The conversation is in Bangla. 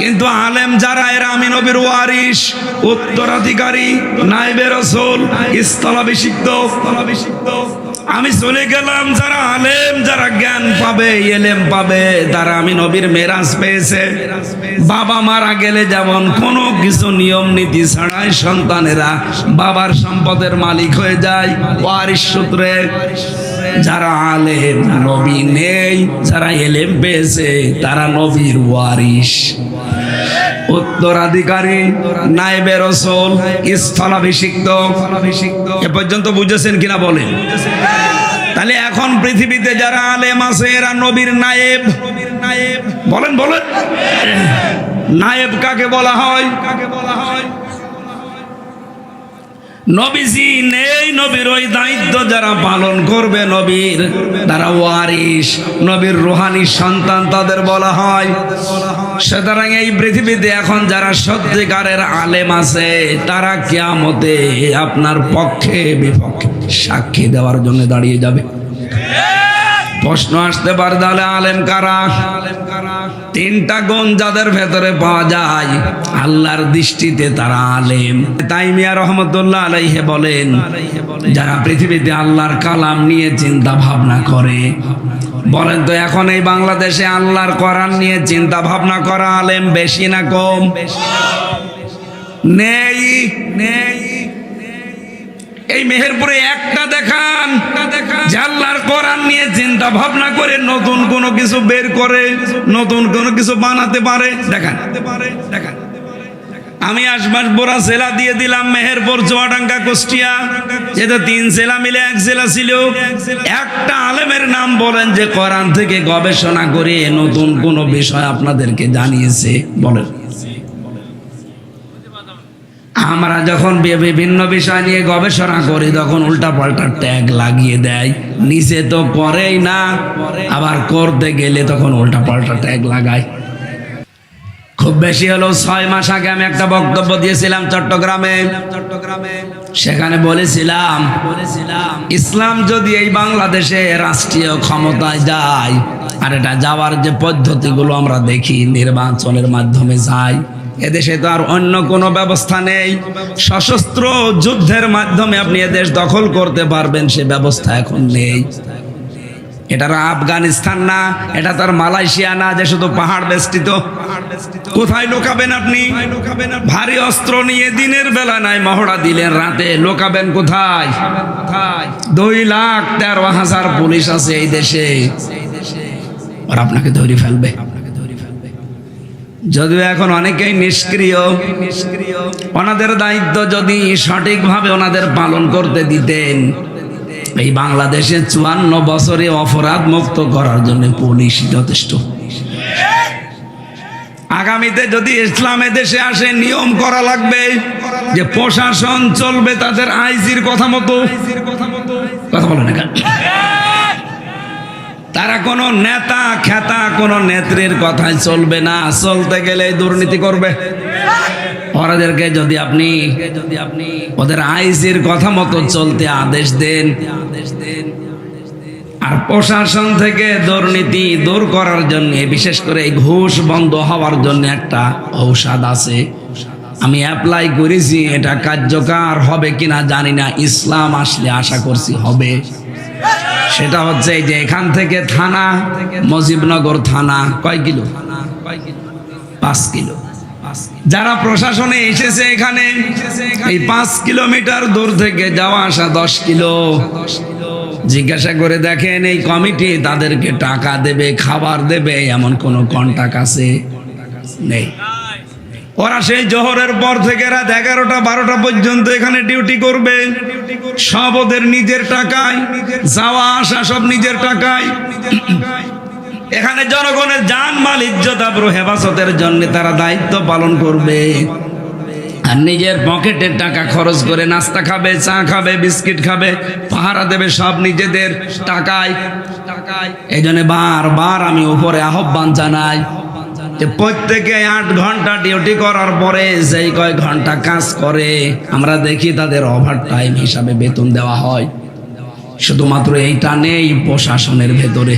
কিন্তু আলেম যারা, এরা আমি নবীর ওয়ারিস উত্তরাধিকারী, নাইবে রসুল স্থলাভিষিক্ত আমি চলে গেলাম, যারা আলেম, যারা জ্ঞান পাবে, এলেম পাবে, তারা আমি নবীর মেরাজ পেয়েছে। বাবা মারা গেলে যেমন কোনো কিছু নিয়ম নীতি ছাড়াই সন্তানেরা বাবার সম্পদের মালিক হয়ে যায়। ওয়ারিস সূত্রে যারা আলেম, নবী নেই, যারা এলেম পেয়েছে, তারা নবীর ওয়ারিস উত্তরাধিকারী নাইবে রসুল, স্থলাভিষিক্ত। এ পর্যন্ত বুঝেছেন কিনা বলেন? তাহলে এখন পৃথিবীতে যারা আলেম আছে, এরা নবীর নায়েব। বলেন বলেন। নায়েব কাকে বলা হয় কাকে বলা হয়? নবীজি নেই নবীর ওই দায়িত্ব যারা পালন করবে নবীর। তারা ওয়ারিস নবীর রোহানি সন্তান তাদের বলা হয়। সুতরাং এই পৃথিবীতে এখন যারা সত্যিকারের আলেম আছে, তারা কেয়ামতে আপনার পক্ষে বিপক্ষে সাক্ষী দেওয়ার জন্য দাঁড়িয়ে যাবে। প্রশ্ন আসতে পারে তাহলে আলেম কারা? তিনটা গুণ যাদের ভেতরে পাওয়া যায়, আল্লাহর দৃষ্টিতে তারা আলেম। তাই মিয়া রহমতুল্লাহ আলাইহে বলেন, যারা পৃথিবীতে আল্লাহর কালাম নিয়ে চিন্তা ভাবনা করে, বলেন তো এখন এই বাংলাদেশে আল্লাহর কোরআন নিয়ে চিন্তা ভাবনা করা আলেম বেশি না কম? নেই নেই। এই মেহেরপুরে একটা দেখান যে আল্লাহর কোরআন নিয়ে চিন্তা ভাবনা করে নতুন কোনো কিছু বের করে, নতুন কোনো কিছু বানাতে পারে। দেখান দেখান। আমি আশবাস বোরা জেলা দিয়ে দিলাম, মেহেরপুর চুয়াডাঙ্গা কুষ্টিয়া। যেটা তিন জেলা মিলে এক জেলা ছিল। একটা আলেমের নাম বলেন যে কোরআন থেকে গবেষণা করে নতুন কোনো বিষয় আপনাদেরকে জানিয়েছে, বলেন। আমরা যখন বিভিন্ন বিষয় নিয়ে গবেষণা করি, তখন উল্টা পাল্টা ট্যাগ লাগিয়ে দেয়। নিচে তো করেই না, আবার করতে গেলে তখন উল্টা পাল্টা ট্যাগ লাগায়। খুব বেশি হলো ছয় মাস আগে আমি একটা বক্তব্য দিয়েছিলাম চট্টগ্রামে। চট্টগ্রামে সেখানে বলেছিলাম বলেছিলাম, ইসলাম যদি এই বাংলাদেশে রাষ্ট্রীয় ক্ষমতায় যায়, আর এটা যাওয়ার যে পদ্ধতিগুলো আমরা দেখি, নির্বাচনের মাধ্যমে যায় এদেশে তো আর অন্য কোনো ব্যবস্থা নেই। সশস্ত্র যুদ্ধের মাধ্যমে আপনি এদেশ দখল করতে পারবেন, সে ব্যবস্থা এখন নেই। এটা আফগানিস্তান না, এটা তার মালয়েশিয়া না, যে শুধু পাহাড় বেষ্টিত। কোথায় লোকাবেন আপনি? ভারী অস্ত্র নিয়ে দিনের বেলা নাই মহড়া দিলেন রাতে, লোকাবেন কোথায়? দুই লাখ তেরো হাজার পুলিশ আছে এই দেশে। আর আপনাকে ধরে ফেলবে। যদিও এখন অনেকেই নিষ্ক্রিয়, ওনাদের দায়িত্ব যদি সঠিকভাবে ওনাদের পালন করতে দিতেন, এই বাংলাদেশে চুয়ান্ন বছরে অপরাধ মুক্ত করার জন্য পুলিশ যথেষ্ট। আগামীতে যদি ইসলামে দেশে আসে, নিয়ম করা লাগবে যে প্রশাসন চলবে তাদের আইজির কথা মতো। কথা বলে না কেন? নেতা, খেতা, কোনো নেত্রীর কথায় চলবে না। চলতে গেলে দুর্নীতি করবে। ওরাদেরকে যদি আপনি যদি আপনি ওদের আইসির কথা মতো চলতে আদেশ দেন আদেশ দেন আর প্রশাসন থেকে দুর্নীতি দূর করার জন্য, বিশেষ করে এই ঘুষ বন্ধ হওয়ার জন্য একটা ঔষধ আছে। আমি অ্যাপ্লাই করেছি, এটা কার্যকর হবে কিনা জানি না, ইসলাম আসলে আশা করছি হবে। সেটা হচ্ছে এই যে এখান থেকে থানা, মজিবনগর থানা, কয় কিলো? পাঁচ কিলো। যারা প্রশাসনে এসেছে এখানে, এই পাঁচ কিলোমিটার দূর থেকে যাওয়া আসা দশ কিলো। জিজ্ঞাসা করে দেখেন, এই কমিটি তাদেরকে টাকা দেবে, খাবার দেবে, এমন কোনো কন্টাক্ট আছে? নেই। ওরা সেই জোহরের পর থেকে রাত এগারোটা, বারোটা পর্যন্ত এখানে ডিউটি করবে। সব ওদের নিজের টাকায়, যাওয়া, আসা সব নিজের টাকায়। এখানে জনগণের জান মাল, ইজ্জত, আবরু, হেফাজতের জন্য তারা দায়িত্ব পালন করবে। আর নিজের পকেটের টাকা খরচ করে নাস্তা খাবে, চা খাবে, বিস্কিট খাবে, পাহারা দেবে সব নিজেদের টাকায় টাকায়। এই জন্য বারবার আমি উপরে আহ্বান জানাই প্রত্যেকে আট ঘণ্টা ডিউটি করার পরে যেই কয় ঘণ্টা কাজ করে, আমরা দেখি তাদের ওভার টাইম হিসাবে বেতন দেওয়া হয়। শুধুমাত্র এইটা নেই, প্রশাসনের ভেতরে।